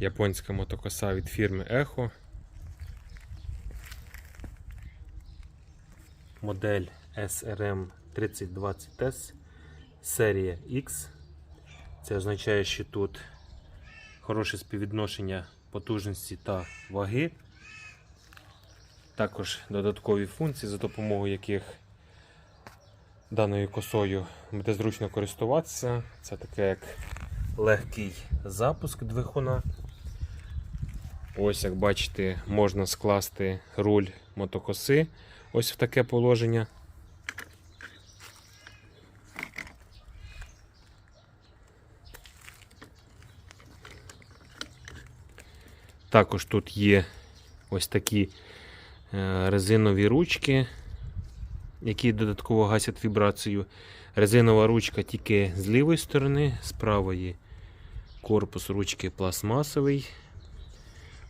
японська мотокоса від фірми Echo. Модель SRM 3020S серія X. Це означає, що тут хороше співвідношення потужності та ваги. Також додаткові функції, за допомогою яких даною косою буде зручно користуватися. Це таке як легкий запуск двигуна. Ось, як бачите, можна скласти руль мотокоси ось в таке положення. Також тут є ось такі е, резинові ручки, які додатково гасять вібрацію. Резинова ручка тільки з лівої сторони, з правої корпус ручки пластмасовий.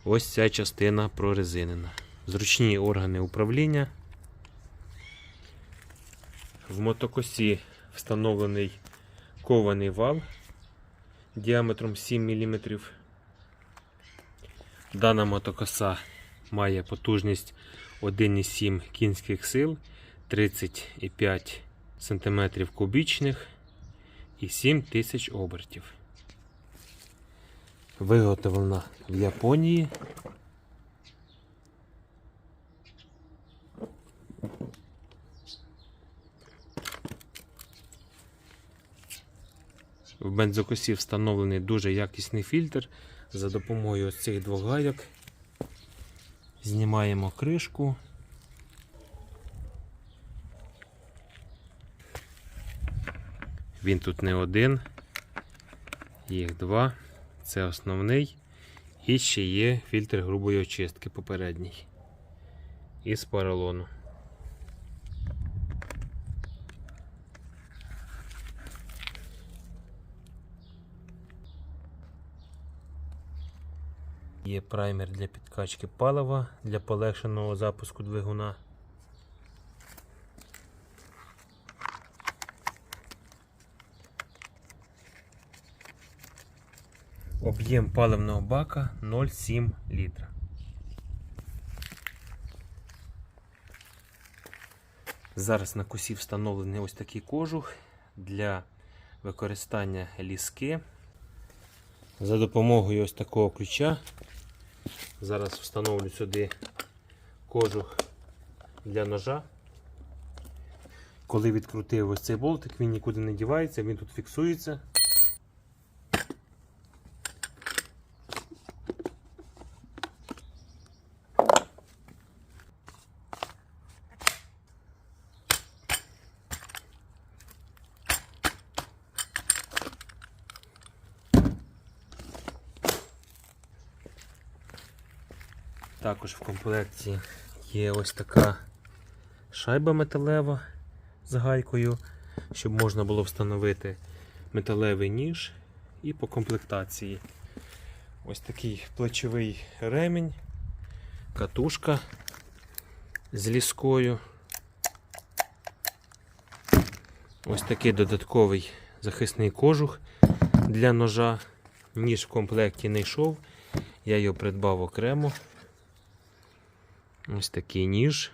Ось ця частина прорезинена. Зручні органи управління. В мотокосі встановлений кований вал діаметром 7 мм. Дана мотокоса має потужність 1,7 кінських сил, 30,5 см кубічних і 7 тисяч обертів. Виготовлена в Японії. В бензокосі встановлений дуже якісний фільтр. За допомогою ось цих двох гайок знімаємо кришку. Він тут не один, їх два. Це основний. І ще є фільтр грубої очистки попередній. Із поролону. Є праймер для підкачки палива для полегшеного запуску двигуна. Об'єм паливного бака 0,7 літра. Зараз на косі встановлений ось такий кожух для використання ліски. За допомогою ось такого ключа. Зараз встановлю сюди кожух для ножа. Коли відкрутив ось цей болтик, він нікуди не дівається, він тут фіксується. Також в комплекті є ось така шайба металева з гайкою, щоб можна було встановити металевий ніж і по комплектації. Ось такий плечовий ремінь, катушка з ліскою. Ось такий додатковий захисний кожух для ножа. Ніж в комплекті не йшов, я його придбав окремо. Ось такий ніж.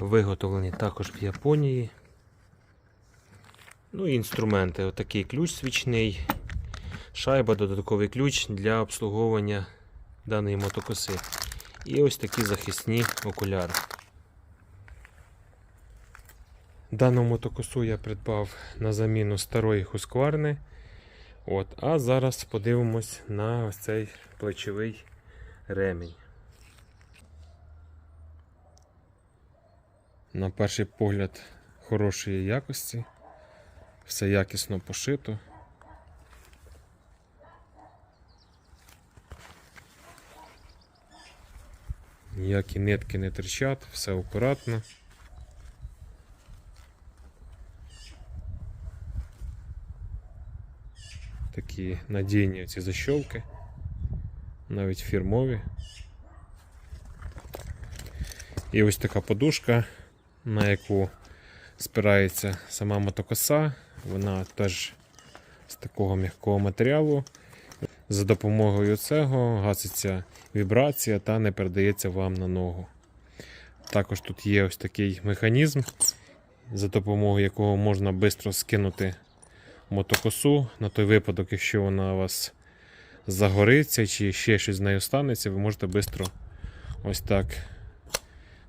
Виготовлені також в Японії. Ну і інструменти. Отакий ключ свічний, шайба, додатковий ключ для обслуговування даної мотокоси. І ось такі захисні окуляри. Дану мотокосу я придбав на заміну старої хускварни. От, А зараз подивимось на ось цей плечовий ремінь. На перший погляд хорошої якості. Все якісно пошито. Ніякі нитки не терчать, все акуратно. Такі надійні ці защолки, навіть фірмові. І ось така подушка, на яку спирається сама мотокоса. Вона теж з такого м'якого матеріалу. За допомогою цього гаситься вібрація та не передається вам на ногу. Також тут є ось такий механізм, за допомогою якого можна швидко скинути мотокосу на той випадок, якщо вона у вас загориться чи ще щось з нею станеться, ви можете швидко ось так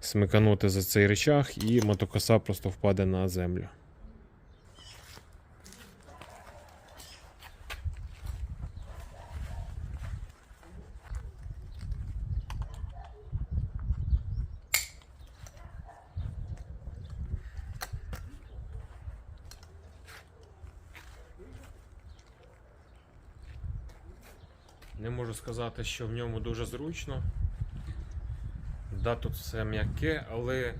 смиканути за цей речах і мотокоса просто впаде на землю. Не можу сказати, що в ньому дуже зручно. Да, тут все м'яке, але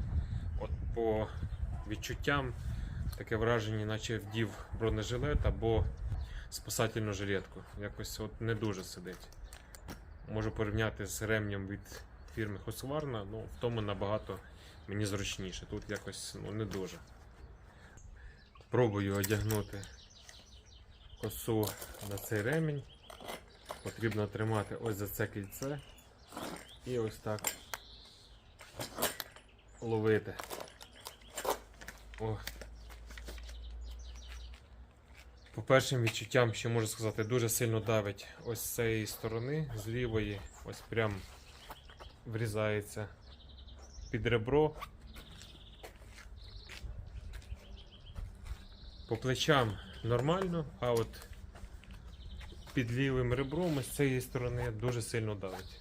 от по відчуттям таке враження, наче вдів бронежилет або спасательну жилетку. Якось от не дуже сидить. Можу порівняти з ремнем від фірми Husqvarna, ну в тому набагато мені зручніше. Тут якось ну, не дуже. Пробую одягнути косу на цей ремінь. Потрібно тримати ось за це кільце і ось так ловити. О. По першим відчуттям, що можу сказати, дуже сильно давить ось з цієї сторони, з лівої, ось прям врізається під ребро. По плечам нормально, а от під лівим ребром з цієї сторони дуже сильно давить.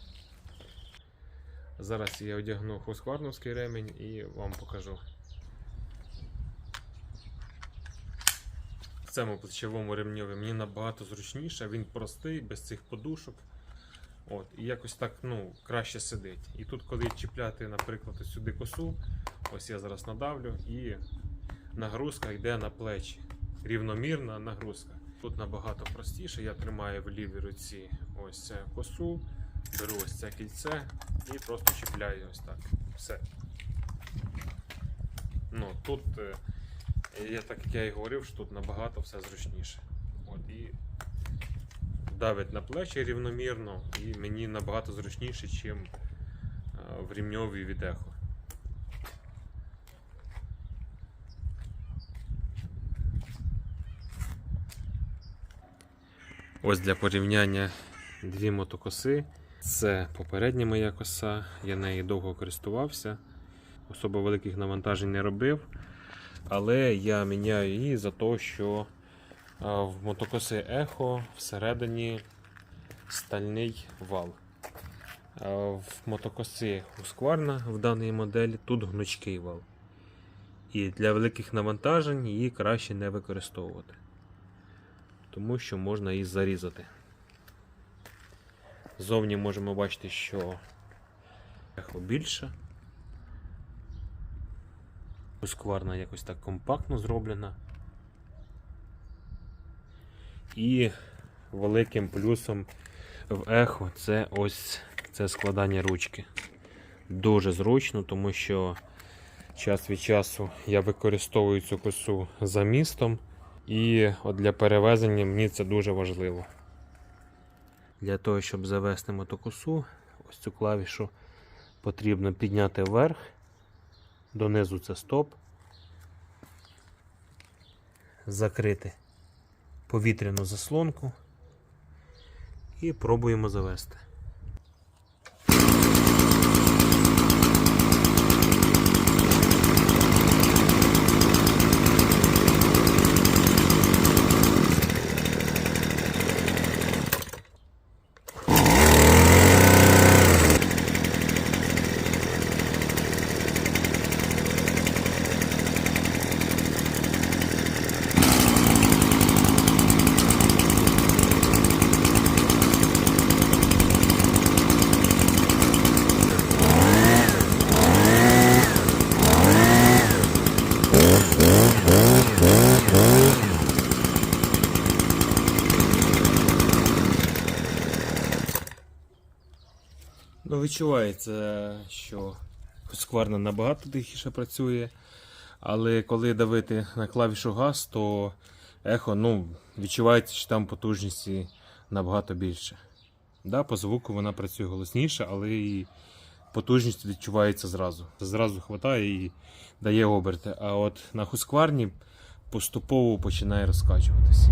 Зараз я одягну хускварновський ремінь і вам покажу. В цьому плечовому ремньові мені набагато зручніше, він простий, без цих подушок. От, І якось так ну, краще сидить. І тут, коли чіпляти, наприклад, ось сюди косу, ось я зараз надавлю, і нагрузка йде на плечі. Рівномірна нагрузка. Тут набагато простіше. Я тримаю в лівій руці ось цю косу, беру ось це кільце і просто чіпляю ось так. Все. Ну, тут, е, я, так як я і говорив, що тут набагато все зручніше. От, і давить на плечі рівномірно, і мені набагато зручніше, ніж в рівньовій від ехо. Ось для порівняння дві мотокоси. Це попередня моя коса, я нею довго користувався, особо великих навантажень не робив. Але я міняю її за те, що в мотокоси Ехо всередині стальний вал. В мотокоси Husqvarna в даній моделі тут гнучкий вал. І для великих навантажень її краще не використовувати тому що можна її зарізати. Зовні можемо бачити, що ехо більше. Husqvarna якось так компактно зроблена. І великим плюсом в ехо це ось це складання ручки. Дуже зручно, тому що час від часу я використовую цю косу за містом. І от для перевезення мені це дуже важливо. Для того, щоб завести мотокосу, ось цю клавішу потрібно підняти вверх, донизу це стоп, закрити повітряну заслонку і пробуємо завести. Ну, відчувається, що Husqvarna набагато тихіше працює, Але коли давити на клавішу газ, то ехо ну, відчувається, що там потужності набагато більше. Да, по звуку вона працює голосніше, але і потужність відчувається зразу. Зразу хватає і дає оберти. А от на хускварні поступово починає розкачуватись.